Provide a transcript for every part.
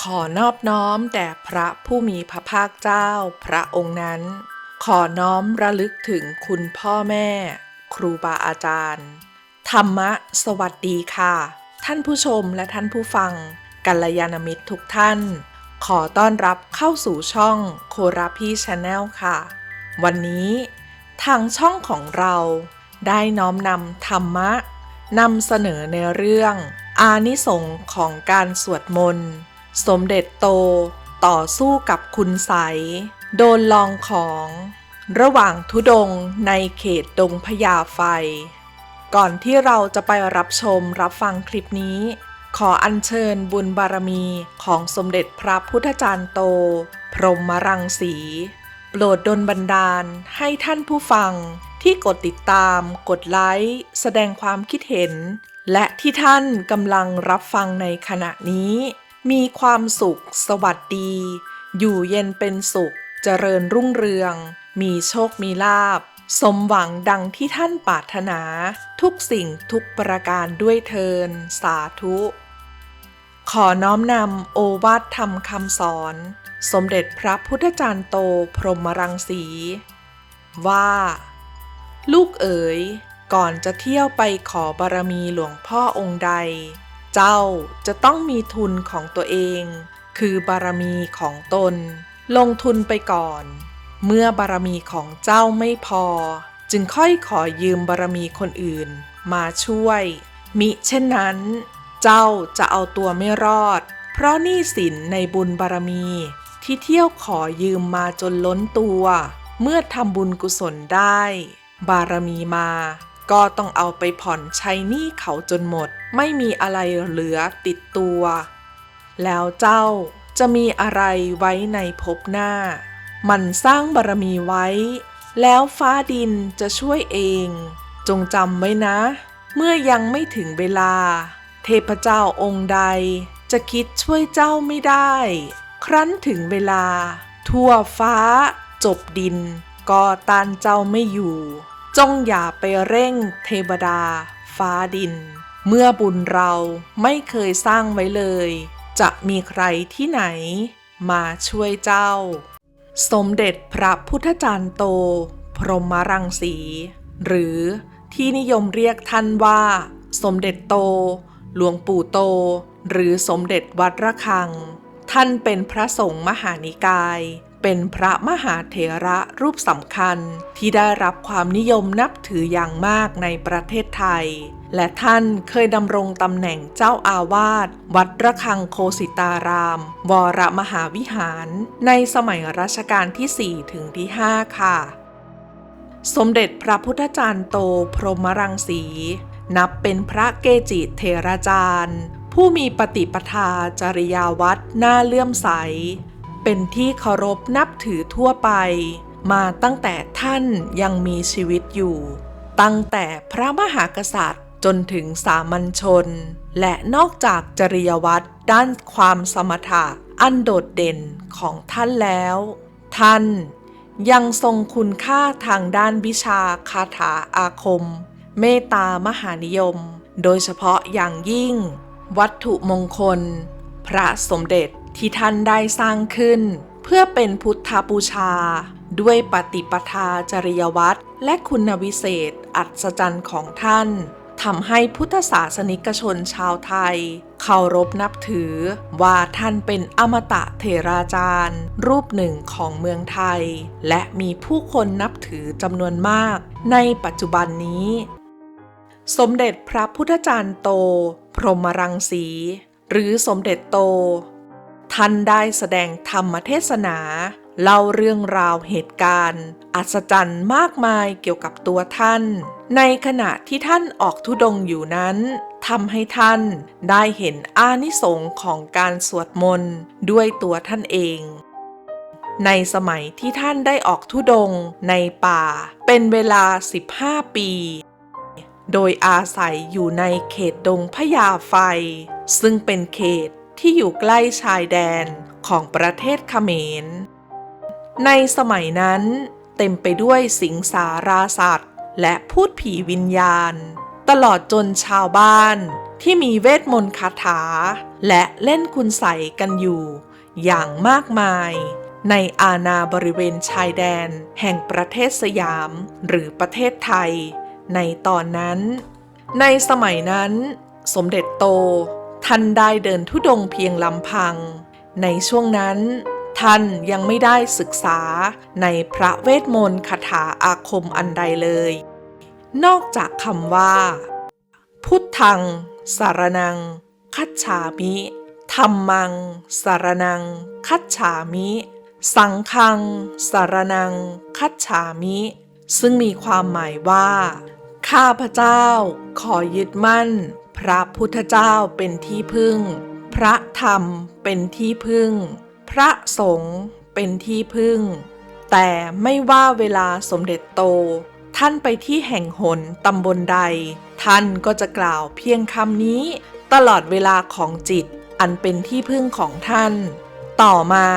ขอนอบน้อมแด่พระผู้มีพระภาคเจ้าพระองค์นั้น ขอน้อมระลึกถึงคุณพ่อแม่ ครูบาอาจารย์ ธรรมะสวัสดีค่ะ ท่านผู้ชมและท่านผู้ฟัง กัลยาณมิตรทุกท่าน ขอต้อนรับเข้าสู่ช่องโคราพี่ชาแนลค่ะ วันนี้ทางช่องของเราได้น้อมนำธรรมะนำเสนอในเรื่อง อานิสงส์ของการสวดมนต์ สมเด็จโตต่อสู้กับคุณใสยโดนลองของ ระหว่างทุดงในเขตดงพญาไฟ ก่อนที่เราจะไปรับชมรับฟังคลิปนี้ ขออัญเชิญบุญบารมีของสมเด็จพระพุทธจารย์โต พรหมรังสี โปรดดลบันดาลให้ท่านผู้ฟังที่กดติดตาม กดไลค์ แสดงความคิดเห็น และที่ท่านกำลังรับฟังในขณะนี้ มีความสุข สวัสดี อยู่เย็นเป็นสุข เจริญรุ่งเรือง มีโชคมีลาบ สมหวังดังที่ท่านปรารถนา ทุกสิ่งทุกประการด้วยเทิน สาธุ ขอน้อมนำโอวาทธรรมคำสอน สมเด็จพระพุทธจารย์โตพรหมรังสี ว่า ลูกเอ๋ยก่อนจะเที่ยวไปขอบารมีหลวงพ่อองค์ใด เจ้าจะต้องมีทุนของตัวเอง คือบารมีของตน ลงทุนไปก่อน เมื่อบารมีของเจ้าไม่พอ จึงค่อยขอยืมบารมีคนอื่น มาช่วย มิเช่นนั้น เจ้าจะเอาตัวไม่รอด เพราะหนี้สินในบุญบารมี ที่เที่ยวขอยืมมาจนล้นตัว เมื่อทำบุญกุศลได้ บารมีมา ก็ต้องเอาไปผ่อนใช้หนี้เขาจนหมด ไม่มีอะไรเหลือติดตัว แล้วเจ้าจะมีอะไรไว้ในภพหน้า มันสร้างบารมีไว้ แล้วฟ้าดินจะช่วยเอง จงจำไว้นะ เมื่อยังไม่ถึงเวลา เทพเจ้าองค์ใด จะคิดช่วยเจ้าไม่ได้ ครั้นถึงเวลา ทั่วฟ้า จบดิน ก็ต้านเจ้าไม่อยู่ จงอย่าไปเร่งเทวดา ฟ้าดิน เมื่อบุญเราไม่เคยสร้างไว้เลย จะมีใครที่ไหน มาช่วยเจ้า สมเด็จพระพุทธจารย์โต พรหมรังสี หรือที่นิยมเรียกท่านว่า สมเด็จโต หลวงปู่โต หรือสมเด็จวัดระฆัง ท่านเป็นพระสงฆ์มหานิกาย เป็นพระมหาเถระรูปสำคัญที่ได้รับความนิยมนับถืออย่างมากในประเทศไทย และท่านเคยดำรงตำแหน่งเจ้าอาวาสวัดระฆังโคสิตาราม วรมหาวิหาร ในสมัยรัชกาลที่ 4 ถึงที่ 5 ค่ะ สมเด็จพระพุทธจารย์โตพรหมรังสี นับเป็นพระเกจิเทราจารย์ ผู้มีปฏิปทาจริยาวัดน่าเลื่อมใส เป็นที่เคารพนับถือทั่วไป มาตั้งแต่ท่านยังมีชีวิตอยู่ ตั้งแต่พระมหากษัตริย์จนถึงสามัญชน และนอกจากจริยวัตรด้านความสมถะอันโดดเด่นของท่านแล้ว ท่านยังทรงคุณค่าทางด้านวิชาคาถาอาคม เมตตามหานิยม โดยเฉพาะอย่างยิ่ง วัตถุมงคล พระสมเด็จ ที่ท่านได้สร้างขึ้น เพื่อเป็นพุทธบูชา ด้วยปฏิปทาจริยวัตรและคุณวิเศษ อัศจรรย์ของท่านทำให้พุทธศาสนิกชนชาวไทย เคารพนับถือว่าท่านเป็นอมตะเถราจารย์ รูปหนึ่งของเมืองไทย และมีผู้คนนับถือจำนวนมาก ในปัจจุบันนี้ สมเด็จพระพุทธจารย์โต พรหมรังสี หรือสมเด็จโต ท่านได้แสดงธรรมเทศนา เล่าเรื่องราวเหตุการณ์ อัศจรรย์มากมายเกี่ยวกับตัวท่าน ในขณะที่ท่านออกทุดงอยู่นั้นทำให้ท่านได้เห็นอานิสงส์ของการสวดมนต์ด้วยตัวท่านเอง ในสมัยที่ท่านได้ออกทุดงในป่า เป็นเวลา 15 ปี โดยอาศัยอยู่ในเขตดงพญาไฟ ซึ่งเป็นเขต ที่อยู่ใกล้ชายแดนของประเทศเขมร ในสมัยนั้น เต็มไปด้วยสิงสาราสัตว์ และพูดผีวิญญาณ ตลอดจนชาวบ้านที่มีเวทมนต์คาถา และเล่นคุณใสกันอยู่ อย่างมากมาย ในอาณาบริเวณชายแดนแห่งประเทศสยามหรือประเทศไทย ในตอนนั้น ในสมัยนั้น สมเด็จโต ท่านได้เดินทุดงเพียงลำพัง ในช่วงนั้น ท่านยังไม่ได้ศึกษาในพระเวทมนต์คาถาอาคมอันใดเลย นอกจากคำว่า พุทธัง สารนัง คัจฉามิธรรมัง สารนัง คัจฉามิ สังฆัง สารนัง คัจฉามิ ซึ่งมีความหมายว่า ข้าพเจ้าขอยึดมั่น พระพุทธเจ้าเป็นที่พึ่ง พระธรรมเป็นที่พึ่ง พระสงฆ์เป็นที่พึ่ง แต่ไม่ว่าเวลาสมเด็จโต ท่านไปที่แห่งหนตำบลใด ท่านก็จะกล่าวเพียงคำนี้ ตลอดเวลาของจิตอันเป็นที่พึ่งของท่าน ต่อมา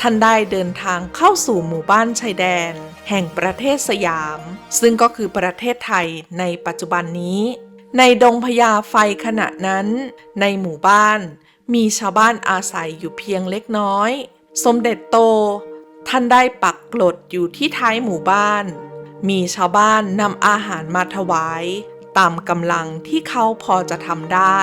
ท่านได้เดินทางเข้าสู่หมู่บ้านชายแดน แห่งประเทศสยาม ซึ่งก็คือประเทศไทยในปัจจุบันนี้ ในดงพญาไฟขณะนั้น ในหมู่บ้าน มีชาวบ้านอาศัยอยู่เพียงเล็กน้อย สมเด็จโต ท่านได้ปักกลดอยู่ที่ท้ายหมู่บ้าน มีชาวบ้านนำอาหารมาถวาย ตามกำลังที่เขาพอจะทำได้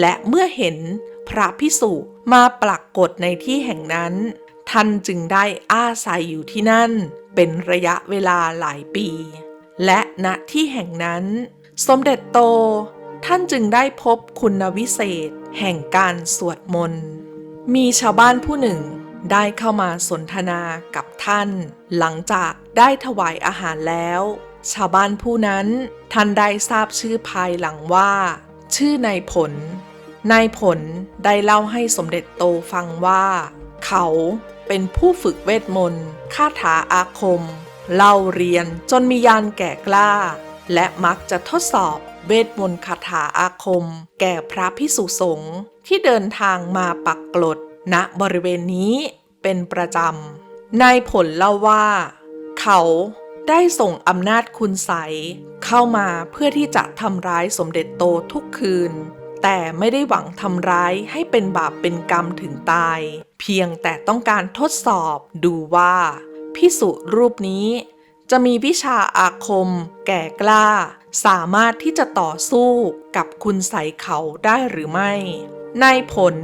และเมื่อเห็นพระพิสุมาปรากฏในที่แห่งนั้น ท่านจึงได้อาศัยอยู่ที่นั่น เป็นระยะเวลาหลายปี และณที่แห่งนั้น สมเด็จโต ท่านจึงได้พบคุณวิเศษ แห่งการสวดมนต์ มีชาวบ้านผู้หนึ่งได้เข้ามาสนทนากับท่าน หลังจากได้ถวายอาหารแล้ว ชาวบ้านผู้นั้นท่านได้ทราบชื่อภายหลังว่า ชื่อนายผลนายผลได้เล่าให้สมเด็จโตฟังว่า เขาเป็นผู้ฝึกเวทมนต์คาถาอาคม เล่าเรียนจนมียานแก่กล้า และมักจะทดสอบเวทมนต์คาถาอาคม แก่พระพิสุสงฆ์ที่เดินทางมาปักกลดณบริเวณนี้เป็นประจำนายผลเล่าว่า เขาได้ส่งอำนาจคุณใสเข้ามาเพื่อที่จะทำร้ายสมเด็จโตทุกคืน แต่ไม่ได้หวังทำร้ายให้เป็นบาปเป็นกรรมถึงตาย เพียงแต่ต้องการทดสอบดูว่าพิสุรูปนี้ จะมีวิชาอาคม แก่กล้า สามารถที่จะต่อสู้กับคุณใสเขาได้หรือไม่นายผล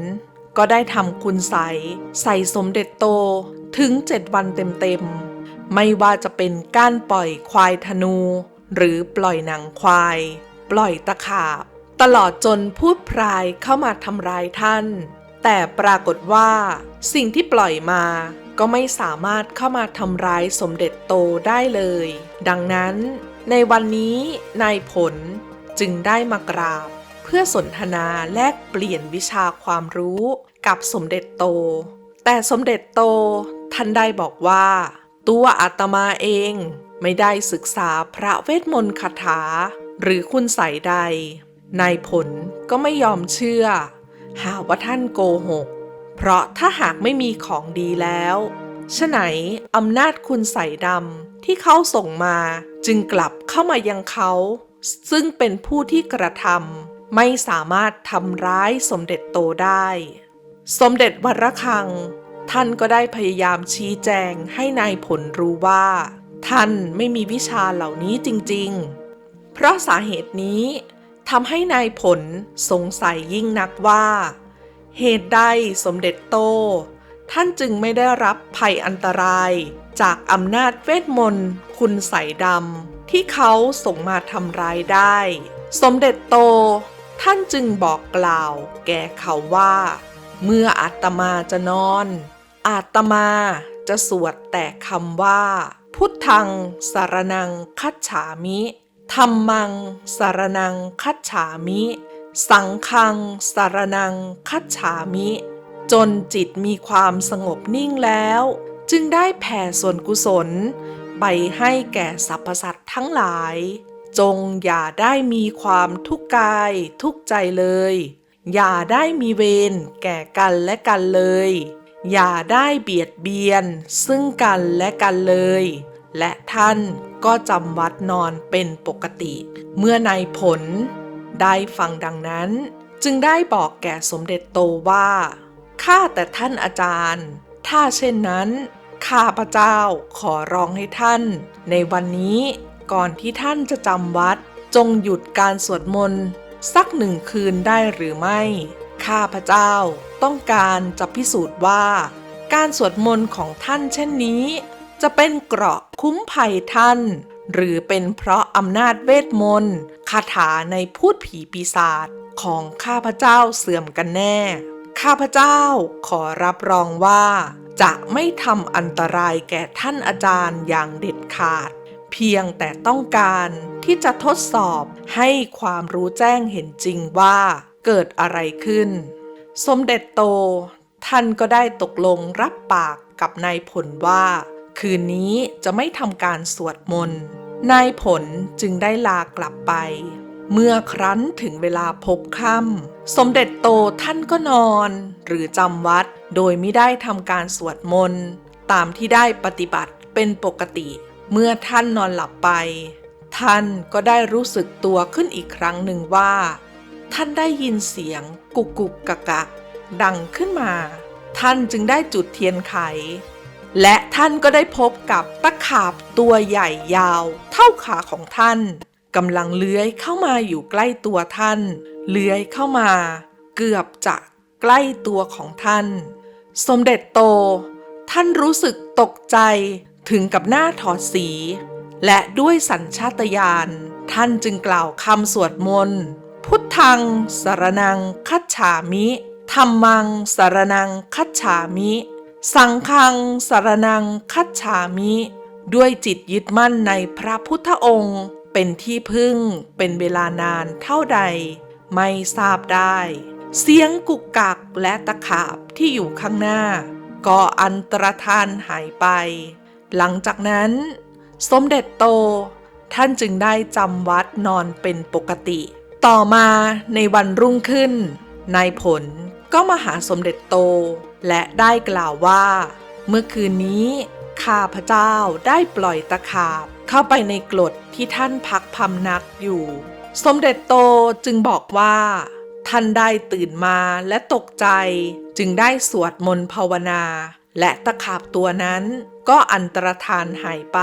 ก็ได้ทำคุณใสใส่สมเด็จโตถึงเจ็ดวันเต็มๆ ไม่ว่าจะเป็นการปล่อยควายธนู หรือปล่อยหนังควาย ปล่อยตะขาบ ตลอดจนพูดพรายเข้ามาทำร้ายท่าน แต่ปรากฏว่าสิ่งที่ปล่อยมา ก็ไม่สามารถเข้ามาทำร้ายสมเด็จโตได้เลย ดังนั้น ในวันนี้นายผลจึงได้มากราบ เพื่อสนทนาแลกเปลี่ยนวิชาความรู้กับสมเด็จโต แต่สมเด็จโตท่านได้บอกว่า ตัวอาตมาเองไม่ได้ศึกษาพระเวทมนต์คาถา หรือคุณใสยใดนายผลก็ไม่ยอมเชื่อ หาว่าท่านโกหก เพราะถ้าหากไม่มีของดีแล้วฉะไหนอำนาจคุณใสยดำที่เขาส่งมาจึงกลับเข้ามายังเขา ซึ่งเป็นผู้ที่กระทำไม่สามารถทำร้ายสมเด็จโตได้ สมเด็จวระฆัง ท่านก็ได้พยายามชี้แจงให้นายผลรู้ว่า ท่านไม่มีวิชาเหล่านี้จริง ๆ เพราะสาเหตุนี้ทำให้นายผลสงสัยยิ่งนักว่า เหตุใดสมเด็จโต ท่านจึงไม่ได้รับภัยอันตราย จากอำนาจเวทมนต์ คุณใสยดำที่เขาส่งมาทำร้ายได้ สมเด็จโต ท่านจึงบอกกล่าวแก่เขาว่า เมื่ออาตมาจะนอน อาตมาจะสวดแต่คำว่า พุทธังสารนังคัจฉามิธรรมังสารนังคัจฉามิ สังฆังสารนัง คัจฉามิ จนจิตมีความสงบนิ่งแล้ว จึงได้แผ่ส่วนกุศล ไปให้แก่สรรพสัตว์ทั้งหลาย จงอย่าได้มีความทุกข์กายทุกใจเลย อย่าได้มีเวรแก่กันและกันเลย อย่าได้เบียดเบียน ซึ่งกันและกันเลย และท่านก็จำวัดนอนเป็นปกติ เมื่อในผล ได้ฟังดังนั้น จึงได้บอกแก่สมเด็จโตว่า ข้าแต่ท่านอาจารย์ ถ้าเช่นนั้น ข้าพระเจ้าขอร้องให้ท่าน ในวันนี้ก่อนที่ท่านจะจำวัด จงหยุดการสวดมนต์สักหนึ่งคืนได้หรือไม่ ข้าพระเจ้าต้องการจะพิสูจน์ว่า การสวดมนต์ของท่านเช่นนี้ จะเป็นเกราะคุ้มภัยท่าน หรือเป็นเพราะอำนาจเวทมนต์คาถาในพูดผีปีศาจของข้าพเจ้าเสื่อมกันแน่ ข้าพเจ้าขอรับรองว่า จะไม่ทำอันตรายแก่ท่านอาจารย์อย่างเด็ดขาด เพียงแต่ต้องการที่จะทดสอบให้ความรู้แจ้งเห็นจริงว่าเกิดอะไรขึ้น สมเด็จโต ท่านก็ได้ตกลงรับปากกับนายผลว่า คืนนี้จะไม่ทำการสวดมนต์ นายผลจึงได้ลากลับไป เมื่อครั้นถึงเวลาพบค่ำสมเด็จโตท่านก็นอน หรือจำวัดโดยไม่ได้ทำการสวดมนต์ตามที่ได้ปฏิบัติเป็นปกติ เมื่อท่านนอนหลับไป ท่านก็ได้รู้สึกตัวขึ้นอีกครั้งหนึ่งว่า ท่านได้ยินเสียงกุกกุกกักกักดังขึ้นมา ท่านจึงได้จุดเทียนไข และท่านก็ได้พบกับตะขาบตัวใหญ่ยาว เท่าขาของท่านกำลังเลื้อยเข้ามาอยู่ใกล้ตัวท่าน เลื้อยเข้ามา เกือบจะใกล้ตัวของท่าน สมเด็จโต ท่านรู้สึกตกใจถึงกับหน้าถอดสี และด้วยสัญชาตญาณท่านจึงกล่าวคำสวดมนต์พุทธังสารนังคัจฉามิธรรมังสารนังคัจฉามิ สังฆังสารนังคัจฉามิ ด้วยจิตยึดมั่นในพระพุทธองค์ เป็นที่พึ่งเป็นเวลานานเท่าใด ไม่ทราบได้ เสียงกุกกักและตะขาบที่อยู่ข้างหน้า ก็อันตรธานหายไป หลังจากนั้น สมเด็จโต ท่านจึงได้จำวัดนอนเป็นปกติ ต่อมาในวันรุ่งขึ้นนายผลก็มาหาสมเด็จโต และได้กล่าวว่า เมื่อคืนนี้ข้าพระเจ้าได้ปล่อยตะขาบเข้าไปในกรดที่ท่านพักพำนักอยู่ สมเด็จโตจึงบอกว่า ท่านได้ตื่นมาและตกใจ จึงได้สวดมนต์ภาวนา และตะขาบตัวนั้นก็อันตรธานหายไป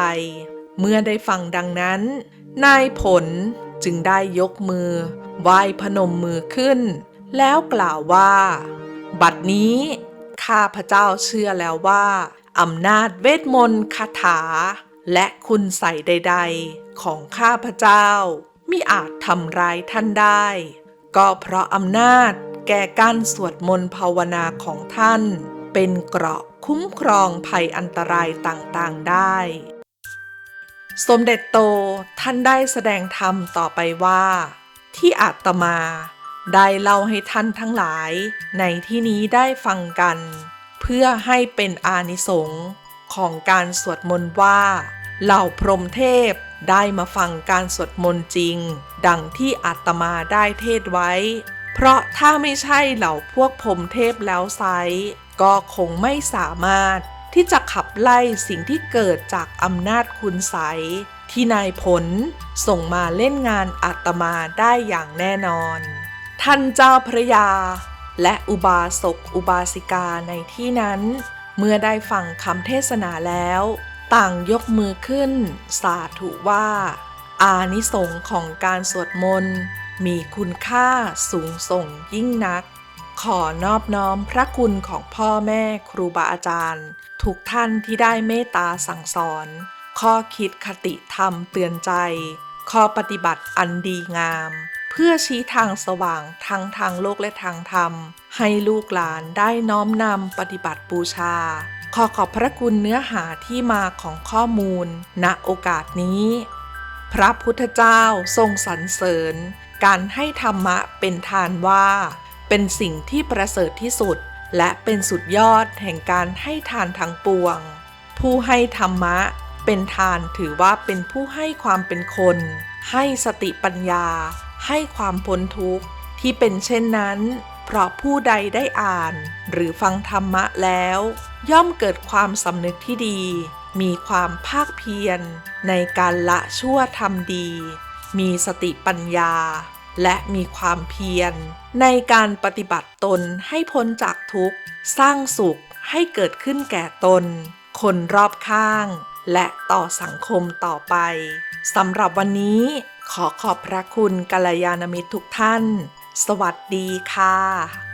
เมื่อได้ฟังดังนั้น นายผลจึงได้ยกมือไหว้พนมมือขึ้น แล้วกล่าวว่า บัดนี้ ข้าพระเจ้าเชื่อแล้วว่า อำนาจเวทมนต์คาถา และคุณใส่ใด ๆ ของข้าพระเจ้ามิอาจทำร้ายท่านได้ ก็เพราะอำนาจแก่การสวดมนต์ภาวนาของท่าน เป็นเกราะคุ้มครองภัยอันตรายต่างๆได้ สมเด็จโตท่านได้แสดงธรรมต่อไปว่า ที่อาตมา ได้เล่าให้ท่านทั้งหลาย ในที่นี้ได้ฟังกัน เพื่อให้เป็นอานิสงส์ของการสวดมนต์ว่า เหล่าพรหมเทพได้มาฟังการสวดมนต์จริง ดังที่อาตมาได้เทศไว้ เพราะถ้าไม่ใช่เหล่าพวกพรหมเทพแล้วไซก็คงไม่สามารถที่จะขับไล่สิ่งที่เกิดจากอำนาจคุณใสยที่นายผลส่งมาเล่นงานอาตมาได้อย่างแน่นอน ท่านเจ้าพระยา และอุบาสกอุบาสิกาในที่นั้น เมื่อได้ฟังคำเทศนาแล้ว ต่างยกมือขึ้น สาธุว่า อานิสงส์ของการสวดมนต์ มีคุณค่าสูงส่งยิ่งนัก ขอนอบน้อมพระคุณของพ่อแม่ครูบาอาจารย์ ทุกท่านที่ได้เมตตาสั่งสอน ข้อคิดคติธรรมเตือนใจ ข้อปฏิบัติอันดีงาม พื่อชี้ทางสว่างทั้งทางโลกและทางธรรม ให้ลูกหลานได้น้อมนำปฏิบัติบูชา ขอขอบพระคุณเนื้อหาที่มาของข้อมูล ณโอกาสนี้ พระพุทธเจ้าทรงสรรเสริญ การให้ธรรมะเป็นทานว่า เป็นสิ่งที่ประเสริฐที่สุด และเป็นสุดยอดแห่งการให้ทานทั้งปวง ผู้ให้ธรรมะเป็นทานถือว่าเป็นผู้ให้ความเป็นคน ให้สติปัญญา ให้ความพ้นทุกข์ที่เป็นเช่นนั้น เพราะผู้ใดได้อ่าน หรือฟังธรรมะแล้ว ย่อมเกิดความสำนึกที่ดี มีความภาคเพียร ในการละชั่วทำดี มีสติปัญญา และมีความเพียร ในการปฏิบัติตนให้พ้นจากทุกข์ สร้างสุขให้เกิดขึ้นแก่ตน คนรอบข้าง และต่อสังคมต่อไปสำหรับวันนี้ ขอขอบพระคุณกัลยาณมิตรทุกท่าน สวัสดีค่ะ